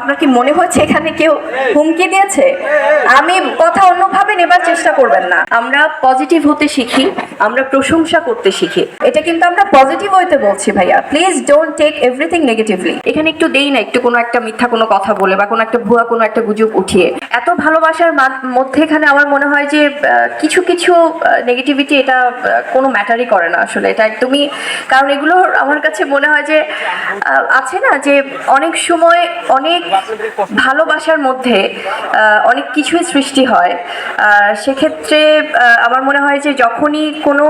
আপনার কি মনে হচ্ছে এখানে কেউ হুমকি দিয়েছে? আমি কথা অন্যভাবে নেবার চেষ্টা করবেন না। আমরা পজিটিভ হতে শিখি, আমরা প্রশংসা করতে শিখি। এটা কিন্তু আমরা পজিটিভ হইতে বলছি ভাইয়া। Please don't take everything negatively এখানে একটু দেই না, একটু কোনো একটা মিথ্যা কোনো কথা বলে বা কোনো একটা ভুয়া কোনো একটা গুজব উঠিয়ে। এত ভালোবাসার মধ্যে এখানে আমার মনে হয় যে কিছু কিছু নেগেটিভিটি এটা কোনো ম্যাটারই করে না আসলে। এটা একদমই কারণ এগুলো আমার কাছে মনে হয় যে আছে না যে, অনেক সময় অনেক ভালোবাসার মধ্যে অনেক কিছুই সৃষ্টি হয়। সেক্ষেত্রে আমার মনে হয় যে যখনই কোনো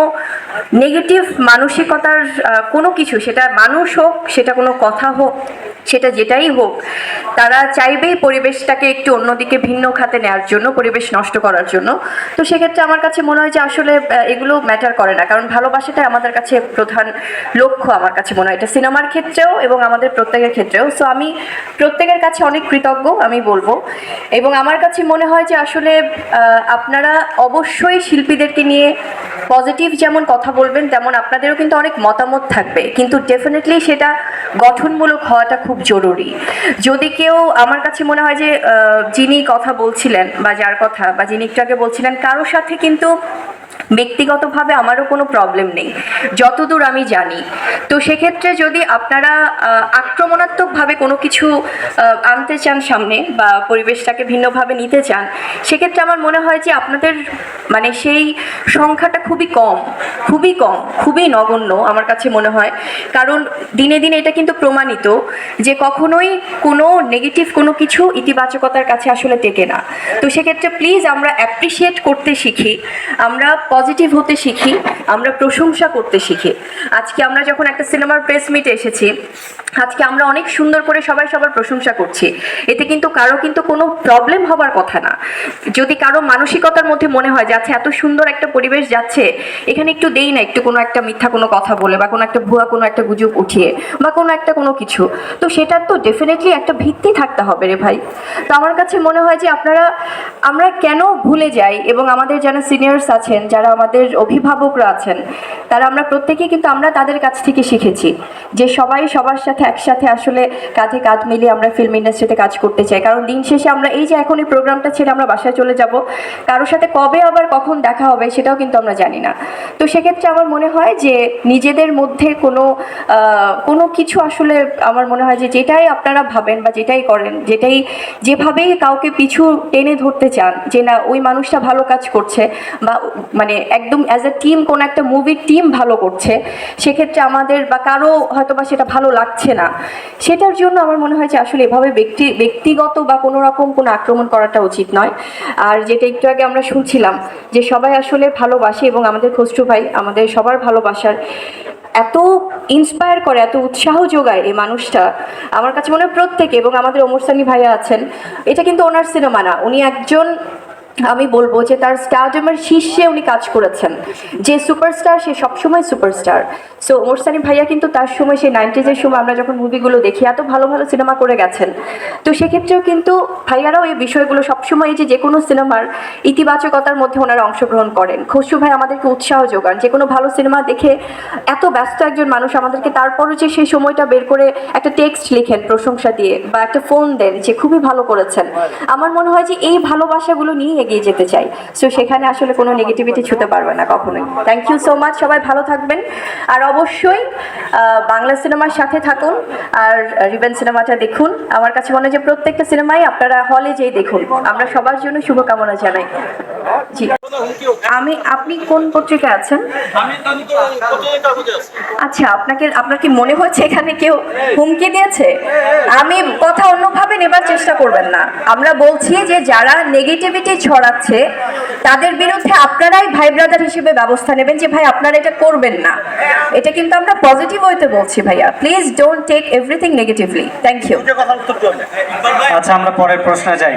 নেগেটিভ মানসিকতার কোনো কিছু, সেটা মানুষ হোক, সেটা কোনো কথা হোক সেটা যেটাই হোক, তারা চাইবেই পরিবেশটাকে একটু অন্যদিকে ভিন্ন খাতে নেওয়ার জন্য, পরিবেশ নষ্ট করার জন্য। তো সেক্ষেত্রে আমার কাছে মনে হয় যে আসলে এগুলো ম্যাটার করে না। কারণ ভালোবাসাটাই আমাদের কাছে প্রধান লক্ষ্য আমার কাছে মনে হয়। এটা সিনেমার ক্ষেত্রেও এবং আমাদের প্রত্যেকের ক্ষেত্রেও। সো আমি প্রত্যেকের কাছে অনেক কৃতজ্ঞ, আমি বলব। এবং আমার কাছে মনে হয় যে আসলে আপনারা অবশ্যই শিল্পীদেরকে নিয়ে পজিটিভ যেমন কথা বলবেন, তেমন আপনাদেরও কিন্তু অনেক মতামত থাকবে। কিন্তু ডেফিনেটলি সেটা গঠনমূলক হওয়াটা খুব জরুরি। যদি কেউ আমার কাছে মনে হয় যে যিনি কথা বলছিলেন বা যার কথা বা যিনি একটু আগে বলছিলেন কারোর সাথে কিন্তু ব্যক্তিগতভাবে আমারও কোনো প্রবলেম নেই। যতদূর আমি জানি। তো সেক্ষেত্রে যদি আপনারা আক্রমণাত্মকভাবে কোনো কিছু আনতে চান সামনে বা পরিবেশটাকে ভিন্নভাবে নিতে চান, সেক্ষেত্রে আমার মনে হয় যে আপনাদের মানে সেই সংখ্যাটা খুবই কম খুবই কম, খুবই নগণ্য আমার কাছে মনে হয়। কারণ দিনে দিনে এটা কিন্তু প্রমাণিত যে কখনোই কোনো নেগেটিভ কোনো কিছু ইতিবাচকতার কাছে আসলে টেকে না। তো সেক্ষেত্রে প্লিজ আমরা অ্যাপ্রিসিয়েট করতে শিখি। আমরা পজিটিভ হতে শিখি, আমরা প্রশংসা করতে শিখি। আজকে আমরা যখন একটা সিনেমার প্রেস মিটে এসেছি, আজকে আমরা অনেক সুন্দর করে সবাই সবার প্রশংসা করছি। এতে কিন্তু কারও কিন্তু কোনো প্রবলেম হবার কথা না। যদি কারও মানসিকতার মধ্যে মনে হয় যে আচ্ছা এত সুন্দর একটা পরিবেশ যাচ্ছে, এখানে একটু দেই না, একটু কোনো একটা মিথ্যা কোনো কথা বলে, বা কোনো একটা ভুয়া কোনো একটা গুজব উঠিয়ে, বা কোনো একটা কোনো কিছু। তো সেটার তো ডেফিনেটলি একটা ভিত্তি থাকতে হবে রে ভাই। তো আমার কাছে মনে হয় যে, আপনারা, আমরা কেন ভুলে যাই, এবং আমাদের যারা সিনিয়র্স আছেন, যারা আমাদের অভিভাবকরা আছেন, তারা আমরা প্রত্যেকেই কিন্তু আমরা তাদের কাছ থেকে শিখেছি। যে সবাই সবার সাথে একসাথে আসলে কাঁধে কাঁধ মিলিয়ে আমরা ফিল্ম ইন্ডাস্ট্রিতে কাজ করতে চাই। কারণ দিন শেষে আমরা এই যে এখন এই প্রোগ্রামটা ছেড়ে আমরা বাসায় চলে যাব, কারোর সাথে কবে আবার কখন দেখা হবে সেটাও কিন্তু আমরা জানি না। তো সেক্ষেত্রে আমার মনে হয় যে নিজেদের মধ্যে কোনো কোনো কিছু আসলে আমার মনে হয় যে যেটাই আপনারা ভাবেন বা যেটাই করেন, যেটাই যেভাবেই কাউকে পিছু টেনে ধরতে চান যে না, ওই মানুষটা ভালো কাজ করছে বা মানে একদম অ্যাজ এ টিম কোনো একটা মুভির টিম ভালো করছে, সেক্ষেত্রে আমাদের বা কারও হয়তো বা সেটা ভালো লাগছে না। সেটার জন্য আমার মনে হয় যে আসলে এভাবে ব্যক্তি, ব্যক্তিগত বা কোনো রকম কোনো আক্রমণ করাটা উচিত নয়। আর যেটা একটু আগে আমরা শুনছিলাম যে সবাই আসলে ভালোবাসে এবং আমাদের খসরু ভাই আমাদের সবার ভালোবাসার এত ইন্সপায়ার করে, এত উৎসাহ যোগায় এই মানুষটা, আমার কাছে মনে হয় প্রত্যেকে এবং আমাদের ওমর সানি ভাইয়া আছেন, এটা কিন্তু ওনার সিনেমা না। উনি একজন আমি বলব যে তার স্টারডমের শীর্ষে উনি কাজ করেছেন। যে সুপারস্টার, সে সবসময় সুপারস্টার। সো ওমর সানি ভাইয়া কিন্তু তার সময়, সেই নাইনটিজের সময় আমরা যখন মুভিগুলো দেখি, এত ভালো ভালো সিনেমা করে গেছেন। তো সেক্ষেত্রেও কিন্তু ভাইয়ারাও এই বিষয়গুলো সবসময় যে যে কোনো সিনেমার ইতিবাচকতার মধ্যে ওনারা অংশগ্রহণ করেন। খসরু ভাই আমাদেরকে উৎসাহ যোগান যে কোনো ভালো সিনেমা দেখে এত ব্যস্ত একজন মানুষ আমাদেরকে তারপরও যে সেই সময়টা বের করে একটা টেক্সট লিখেন, প্রশংসা দিয়ে, বা একটা ফোন দেন যে খুবই ভালো করেছেন। আমার মনে হয় যে এই ভালোবাসাগুলো নিয়ে এগিয়ে যেতে চাই। সো সেখানে আসলে কোনো নেগেটিভিটি ছুতে পারবে না কখনোই। থ্যাংক ইউ সো মাচ সবাই ভালো থাকবেন। আর অবশ্যই বাংলা সিনেমার সাথে থাকুন আর রিবেন সিনেমাটা দেখুন। আমার কাছে মনে হয় যে প্রত্যেকটা সিনেমাই আপনারা হলে যেয়ে দেখুন। আমরা সবার জন্য শুভকামনা জানাই। জি। আমি, আপনি কোন পত্রিকায় আছেন? আচ্ছা আপনাকে, আপনার কি মনে হচ্ছে এখানে কেউ হুমকি দিয়েছে? আমি কথা অন্যভাবে নেবার চেষ্টা করবেন না। আমরা বলছি যে যারা নেগেটিভিটি ছড়াচ্ছে, তাদের বিরুদ্ধে আপনারাই ভাই ব্রাদার হিসেবে ব্যবস্থা নেবেন যে, ভাই, আপনারা এটা করবেন না। এটা কিন্তু আমরা পজিটিভ হইতে বলছি, ভাইয়া। Please don't take everything negatively thank you আচ্ছা আমরা পরের প্রশ্নে যাই।